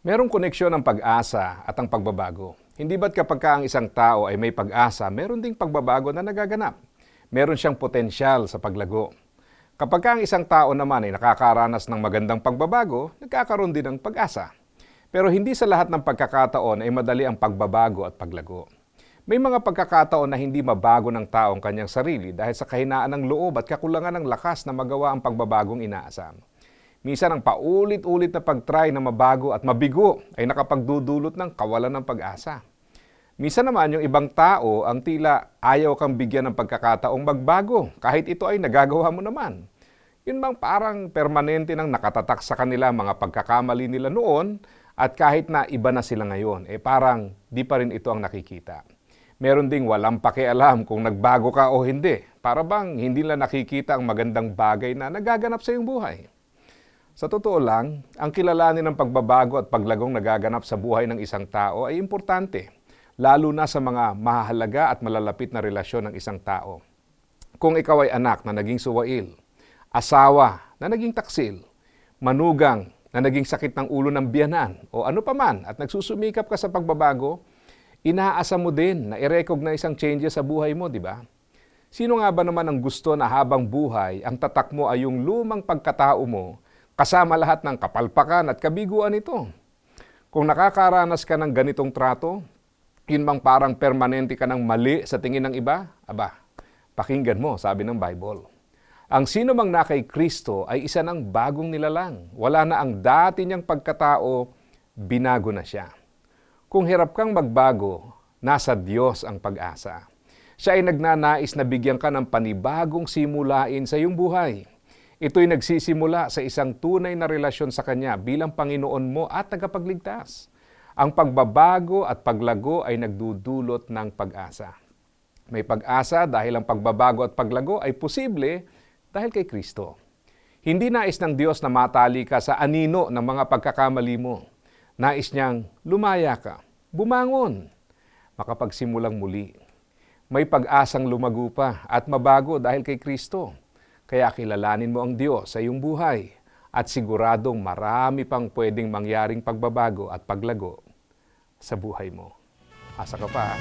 Merong koneksyon ang pag-asa at ang pagbabago. Hindi ba't kapag ka ang isang tao ay may pag-asa, meron ding pagbabago na nagaganap? Meron siyang potensyal sa paglago. Kapag ka ang isang tao naman ay nakakaranas ng magandang pagbabago, nagkakaroon din ng pag-asa. Pero hindi sa lahat ng pagkakataon ay madali ang pagbabago at paglago. May mga pagkakataon na hindi mabago ng tao ang kanyang sarili dahil sa kahinaan ng loob at kakulangan ng lakas na magawa ang pagbabagong inaasam. Minsan ang paulit-ulit na pag-try na mabago at mabigo ay nakapagdudulot ng kawalan ng pag-asa. Minsan naman yung ibang tao ang tila ayaw kang bigyan ng pagkakataong magbago kahit ito ay nagagawa mo naman. Yun bang parang permanente nang nakatatak sa kanila mga pagkakamali nila noon at kahit na iba na sila ngayon, eh parang di pa rin ito ang nakikita. Meron ding walang pakialam kung nagbago ka o hindi. Para bang hindi nila nakikita ang magandang bagay na nagaganap sa iyong buhay. Sa totoo lang, ang kilalanin ng pagbabago at paglagong nagaganap sa buhay ng isang tao ay importante, lalo na sa mga mahalaga at malalapit na relasyon ng isang tao. Kung ikaw ay anak na naging suwail, asawa na naging taksil, manugang na naging sakit ng ulo ng biyanan o ano paman at nagsusumikap ka sa pagbabago, inaasa mo din na i-recognize ang changes sa buhay mo, di ba? Sino nga ba naman ang gusto na habang buhay, ang tatak mo ay yung lumang pagkatao mo kasama lahat ng kapalpakan at kabiguan nito. Kung nakakaranas ka ng ganitong trato, yun bang parang permanente ka ng mali sa tingin ng iba? Aba, pakinggan mo, sabi ng Bible. Ang sino mang na kay Kristo ay isa ng bagong nilalang. Wala na ang dati niyang pagkatao, binago na siya. Kung hirap kang magbago, nasa Diyos ang pag-asa. Siya ay nagnanais na bigyan ka ng panibagong simulain sa iyong buhay. Ito'y nagsisimula sa isang tunay na relasyon sa Kanya bilang Panginoon mo at tagapagligtas. Ang pagbabago at paglago ay nagdudulot ng pag-asa. May pag-asa dahil ang pagbabago at paglago ay posible dahil kay Kristo. Hindi nais ng Diyos na matali ka sa anino ng mga pagkakamali mo. Nais niyang lumaya ka, bumangon, makapagsimulang muli. May pag-asang lumago pa at mabago dahil kay Kristo. Kaya kilalanin mo ang Diyos sa iyong buhay at siguradong marami pang pwedeng mangyaring pagbabago at paglago sa buhay mo. Asa ka pa.